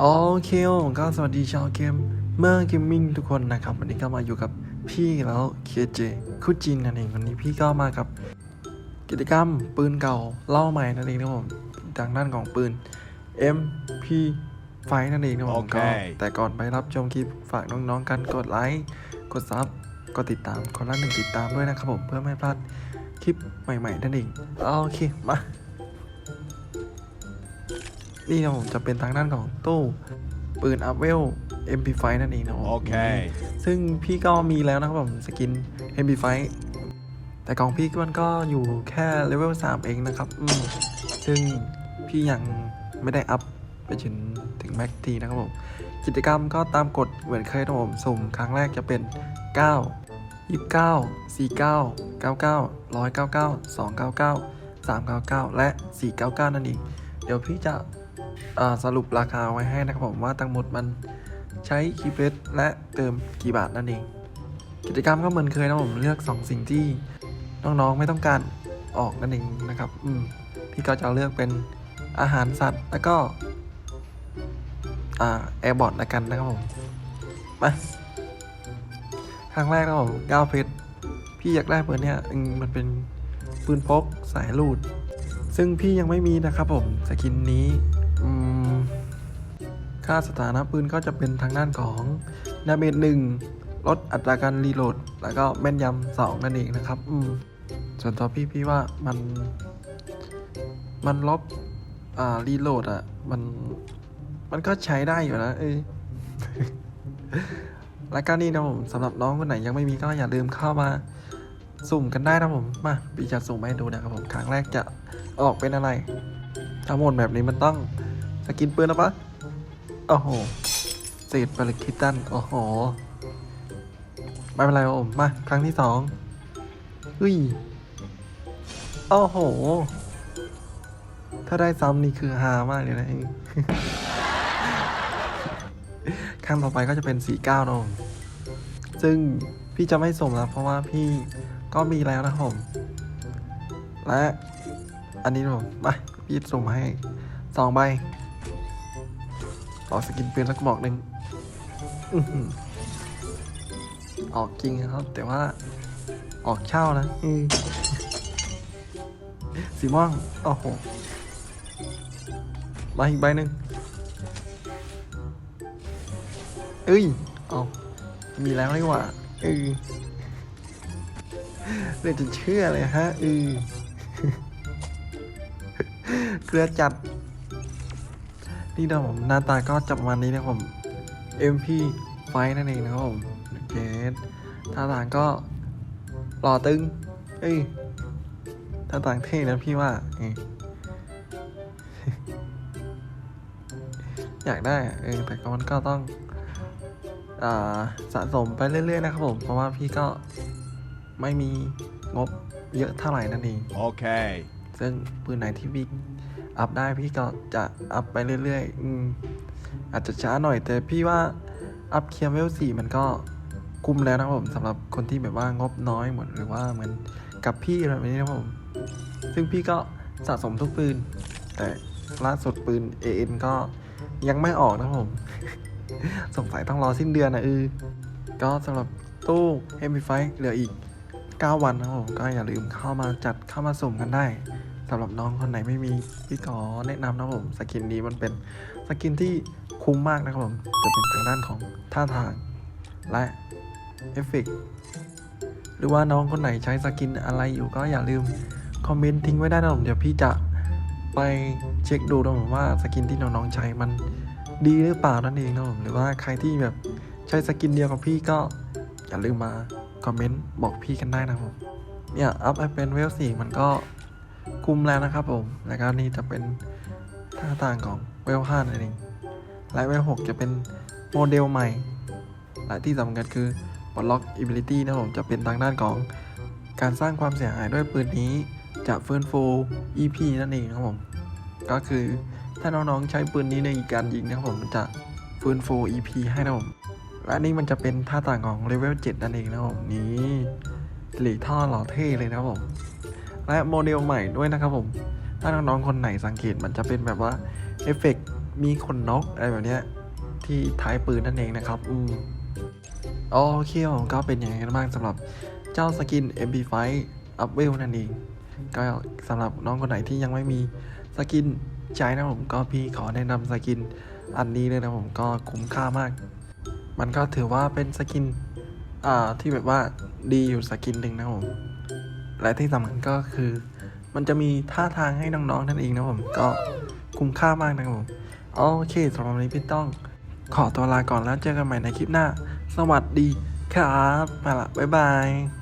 โอเคผมก็สวัสดีชาวเกมเมื่อเกมมิ่งทุกคนนะครับ วันนี้ก็มาอยู่กับพี่แล้วเคเจคุจินนั่นเองวันนี้พี่ก็มากับ กิจกรรมปืนเก่าเล่าใหม่นั่นเองนะครับผมทางด้านของปืน MP ไฟนั่นเองนะครับผมโอเคก็แต่ก่อนไปรับชมคลิปฝากน้องๆกันกดไลค์กดซับกดติดตามคนละหนึ่งติดตามด้วยนะครับผมเพื่อไม่พลาดคลิปใหม่ๆนั่นเองโอเคมา นี่นะผมจะเป็นทางด้านของตู้ปืนอัพเวล MP5 นั่นเองนะผมโอเค ซึ่งพี่ก็มีแล้วนะครับผมสกิน MP5 แต่ของพี่มันก็อยู่แค่เลเวล3เองนะครับอืมซึ่งพี่ยังไม่ได้อัพไปจนถึงแม็กทีนะครับผม กิจกรรมก็ตามกฎเหมือนเคยนะผมสุ่มครั้งแรกจะเป็น 9 29 49 99 199 299 399 และ 499 นั่นเอง เดี๋ยวพี่จะอ่า สรุปราคาไว้ให้นะครับผมว่าทั้งหมดมันใช้คีย์เพชรและเติมกี่บาทนั่นเอง กิจกรรมก็เหมือนเคยนะผมเลือก 2 สิ่งที่น้องๆไม่ต้องการออกนั่นเองนะครับ อืมพี่ก็จะเลือกเป็นอาหารสัตว์แล้วก็อ่าแอร์บอทละกันนะครับผมมาครั้งแรกนะผมก้าวเพชรพี่อยากได้ปืนเนี้ยมันเป็นปืนพกสายลูด ซึ่งพี่ยังไม่มีนะครับผมสกินนี้ ค่าสถานะปืนก็จะเป็นทางด้านของดาเมจหนึ่งลดอัตราการรีโหลด แล้วก็แม่นยำสองนั่นเองนะครับ อืมส่วนตัวพี่พี่ว่ามัน มันลบอ่ารีโหลดอะ มัน มันก็ใช้ได้อยู่นะ เออและก็นี่นะผมสำหรับน้องคนไหนยังไม่มีก็อย่าลืมเข้ามาสุ่มกันได้นะผม มาปีจะสุ่มให้ดูนะครับผม ครั้งแรกจะออกเป็นอะไร ทั้งหมดแบบนี้มันต้อง สกินปืนแล้วปะโอ้โหเศษปริคิตัน โอ้โห ไม่เป็นไรผมมา ครั้งที่สองเฮ้ย โอ้โห ถ้าได้ซ้ำนี่คือฮามากเลยนะครั้งต่อไปก็จะเป็นสี่เก้านะผมซึ่งพี่จะไม่ส่งแล้วเพราะว่าพี่ก็มีแล้วนะผม และ อันนี้ผมมาพี่ส่งมให้สองใบ ออกสกินปืนสักกระบอกหนึ่งออกจริงครับ แต่ว่าออกเช่านะสีม่วงโอ้โหมาอีกใบหนึ่งเอ้ยเอามีแล้วนี่หว่าเออเลยจะเชื่อเลยฮะเออเกลือจัด นี่นะผมหน้าตาก็จะประมาณนี้นะครับผม MP ไฟนั่นเองนะครับผมเกสท่าทางก็หล่อตึงเอ้ยท่าทางเท่นะพี่ว่าเอออยากได้อะเออแต่ก็มันก็ต้องอ่าสะสมไปเรื่อยๆนะครับผม เพราะว่าพี่ก็ไม่มีงบเยอะเท่าไหร่นั่นเอง Okay. ซึ่งปืนไหนที่พี่ อัพได้พี่ก็จะอัพไปเรื่อยๆ อืม อาจจะช้าหน่อยแต่พี่ว่าอัพเคียร์เวลสี่มันก็คุ้มแล้วนะผมสำหรับคนที่แบบว่างบน้อยหมดหรือว่าเหมือนกับพี่อะไรแบบนี้นะผม ซึ่งพี่ก็สะสมทุกปืน แต่ล่าสุดปืน AN ก็ยังไม่ออกนะผม สงสัยต้องรอสิ้นเดือนนะเออก็สำหรับตู้ MP5 เหลืออีก 9 วันนะผม ก็อย่าลืมเข้ามาจัดเข้ามาสุ่มกันได้ สำหรับน้องคนไหนไม่มีพี่ขอแนะนำนะครับผมสกินนี้มันเป็นสกินที่คุ้มมากนะครับผมจะเป็นทางด้านของท่าทางและเอฟเฟกต์หรือว่าน้องคนไหนใช้สกินอะไรอยู่ก็อย่าลืมคอมเมนต์ทิ้งไว้ได้นะผมเดี๋ยวพี่จะไปเช็คดูนะผมว่าสกินที่น้องๆใช้มันดีหรือเปล่านั่นเองนะผมหรือว่าใครที่แบบใช้สกินเดียวกับพี่ก็อย่าลืมมาคอมเมนต์บอกพี่กันได้นะครับผมเนี่ยอัพไอเป็นเวลสี่มันก็ คุมแล้วนะครับผมแล้วก็นี่จะเป็นท่าต่างของเวลห้านั่นเองและเวลหกจะเป็นโมเดลใหม่ และที่สำคัญคือปลดล็อก ability นะครับผมจะเป็นทางด้านของการสร้างความเสียหายด้วยปืนนี้จะฟื้นฟู EP นั่นเองนะครับผม ก็คือถ้าน้องๆใช้ปืนนี้ในการยิงนะครับผมมันจะฟื้นฟู EP ให้นะครับผมและนี่มันจะเป็นท่าต่างของเลเวล7นั่นเองนะครับผมนี่หลีท่อหล่อเท่เลยนะครับผม และโมเดลใหม่ด้วยนะครับผม ถ้าน้องๆคนไหนสังเกตมันจะเป็นแบบว่าเอฟเฟกต์มีขนนกอะไรแบบนี้ที่ท้ายปืนนั่นเองนะครับ อืมโอเคผมก็เป็นอย่างไรกันบ้างสำหรับเจ้าสกิน MP5 อัพเวลนั่นเอง ก็สำหรับน้องคนไหนที่ยังไม่มีสกินใช้นะผมก็พี่ขอแนะนำสกินอันนี้เลยนะผมก็คุ้มค่ามาก มันก็ถือว่าเป็นสกิน อ่าที่แบบว่าดีอยู่สกินหนึ่งนะผม และที่สำคัญก็คือ มันจะมีท่าทางให้น้องๆนั่นเองนะผมก็คุ้มค่ามากนะครับผมโอเคสำหรับวันนี้พี่ต้องขอตัวลาก่อนแล้วเจอกันใหม่ในคลิปหน้า สวัสดีครับไปละบ๊ายบาย